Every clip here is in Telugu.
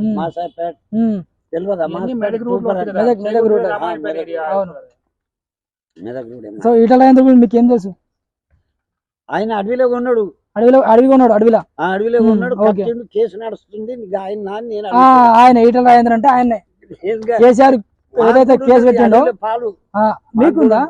ఉమ్. మాసాపేట. సో గురించి మీకు ఏం తెలుసు? ఆయన అడవిలో ఉన్నాడు అడవిలో అడవిగా ఉన్నాడు అడవిలో. ఆ అడవిలో ఉన్నాడు కేసు నడుస్తుంది. ఆయన నాన్న నేను ఆ, ఆయన ఈటల రాజేందర్ అంటే ఆయన్నే. కేసీఆర్ ఏదైతే కేసు పెట్టిండో అడవిలో పాలు. ఆ, మీకుందా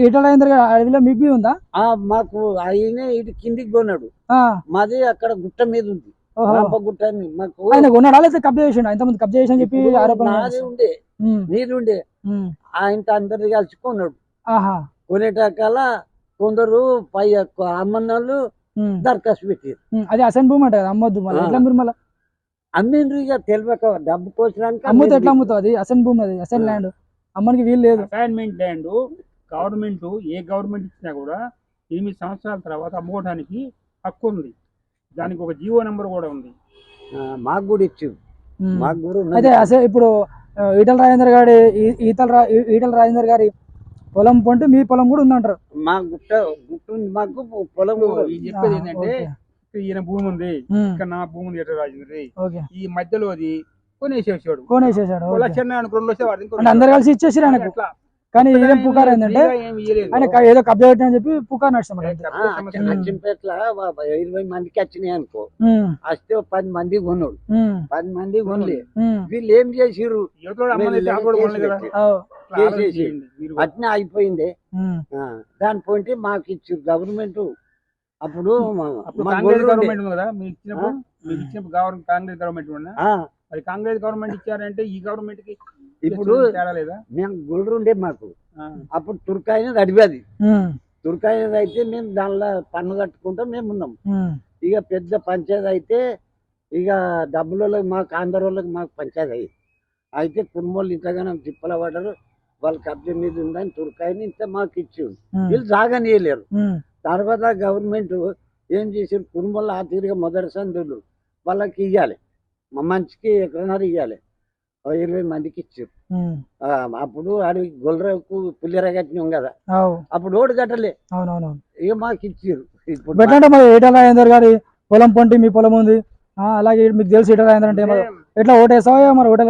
ఈటల రాజేందర్ గారి అడవిలో మీకు బి ఉందా? ఆ, మాకు ఆయన ఇటు కిందికి కొన్నాడు ఆ, మాది అక్కడ గుట్ట మీద ఉంది. ఆయన కొన్నాడా లేకపోతే కబ్జా చేసిండు? ఇంతమంది కబ్జా చేసి చెప్పి ఆరోపణ నాది ఉండే ఉమ్, నీది ఉండే ఉమ్, ఆయనతో అందరిది కలిసి కొన్నాడు. ఆహా. కొనేటకాల కొందరు పై అమ్మన్నోళ్ళు దరఖాస్తు పెట్టారు. అది అసెంట్ భూమి అంట కదా అమ్మొద్దు మళ్ళీ. ఎట్లా మీరు మళ్ళీ? అమ్మిండ్రు ఇక తెలియక డబ్బు కోసడానికి అమ్ముతా ఎట్లా. అమ్ముతావు అది? అసెంట్ భూమి అది అసెంట్. ల్యాండ్. అమ్మనికి వీలు లేదు. అసైన్మెంట్ ల్యాండ్ గవర్నమెంట్ ఏ గవర్నమెంట్ ఇచ్చినా కూడా ఎనిమిది సంవత్సరాల తర్వాత అమ్ముకోవడానికి హక్కు ఉంది. దానికి ఒక జీవో నెంబర్ కూడా ఉంది. మాకు కూడా ఇచ్చారు ఉమ్. మాకు కూడా. అయితే అసలు ఇప్పుడు ఈటల రాజేందర్ గారి ఈ- ఈతల రా- ఈ- ఈటల రాజేందర్ గారి పొలం పొంటే మీ పొలం కూడా ఉందంటారు. మా గుట్ట గుట్ట ఉంది. మాకు పొలం చెప్పేది ఏంటంటే ఈయన భూమి ఉంది. ఇక్కడ నా భూమి ఉంది ఎట్లా రాజేంద్రి ఈ మధ్యలో అది కొనేసేసాడు కొనేసేసాడు. లక్ష రెండు లక్షలు అందరు కలిసి అట్లా. కానీ ఇదేం పుకార్ ఏంటంటే. ఆయన ఏదో కబ్జా పెట్టిన చెప్పి పుకార్ ఇరవై మందికి వచ్చినాయి అనుకో. వస్తే పది మంది కొన్నాడు. పది మంది కొనలే. వీళ్ళు ఏం చేసిర్రు. అట్నే అయిపోయింది. దాని పోయింటే మాకు ఇచ్చారు గవర్నమెంట్. అప్పుడు. గవర్నమెంట్ ఉంది కదా మీకు ఇచ్చినప్పుడు మీకు ఇచ్చినప్పుడు government Congress government Congress government ఇచ్చారంటే ఈ గవర్నమెంట్కి ఇప్పుడు మేము ఉండే మాకు. అప్పుడు తుర్కాయనది అడివేది ఉమ్, తుర్కాయనది అయితే మేము దానిలో పన్ను కట్టుకుంటా మేము ఉన్నాం. ఇక పెద్ద పంచాయతీ అయితే ఇక డబ్బులలో మాకు ఆంధ్ర వాళ్ళకి మాకు పంచాయతీ అయితే కుటుంబాలు ఇంతగానో తిప్పల పడ్డారు వాళ్ళ కబ్జా మీద ఉందని తుర్కాయని ఇంత మాకు ఇచ్చిండు ఉమ్, వీళ్ళు జాగనీయలేరు ఉమ్, తర్వాత గవర్నమెంట్ ఏం చేసారు కుటుంబంలో ఆ తీరుగా మొదటి సందులు వాళ్ళకి ఇవ్వాలి మా మంచికి ఎక్కడన్నారు ఇవ్వాలి ఇరవై మందికి ఇచ్చారు. అప్పుడు అడవి గొల్లరకు పుల్లిర కట్టినాం కదా. అప్పుడు ఓడి కట్టలే. అవునవునవును. ఇక మాకు ఇచ్చారు ఇప్పుడు పెట్టంటే మరి ఈటల రాజేందర్ గారి పొలం పొంటి మీ పొలం ఉంది. అలాగే మీకు తెలుసు రాజేందర్ అంటే. ఎట్లా ఓటేసావా మరి ఓటల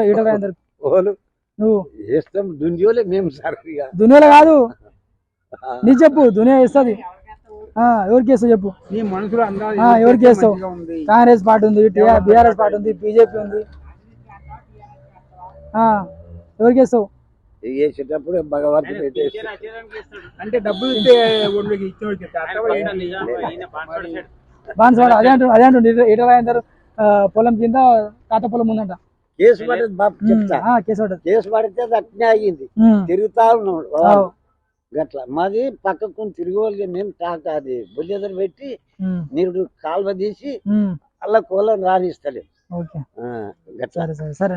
వాళ్ళు నువ్వు. వేస్తాం దుంజోలే మేము సార్ దునియాలో కాదు. నీ చెప్పు దునియా ఇస్తుంది ఎవరికి వేస్తావు చెప్పు. ఎవరికి వేస్తావు? కాంగ్రెస్ పార్టీ ఉంది బీఆర్ఎస్ పార్టీ ఉంది బీజేపీ ఉంది. ఆ, ఎవరికి వేస్తావు వేసేటప్పుడు భగవంతుడు పెట్టేసి అంటే డబ్బులు? బాన్స్వాడ అదే అంటు అదే అంటు ఆ, పొలం కింద తాత పొలం ఉందంట. కేసు బాబు చెప్తా. ఆ, కేసు పడ్డది. కేసు పడితే అట్నే అయ్యింది తిరుగుతా ఉన్నాడు. గట్ల. మాది పక్కకు తిరిగి వాళ్ళకి మేము టాక అది బుల్లెదరు పెట్టి నీరు కాలువ తీసి అలా కోలం రానిస్తలే ఓకే. ఆ, గట్ల. సరే.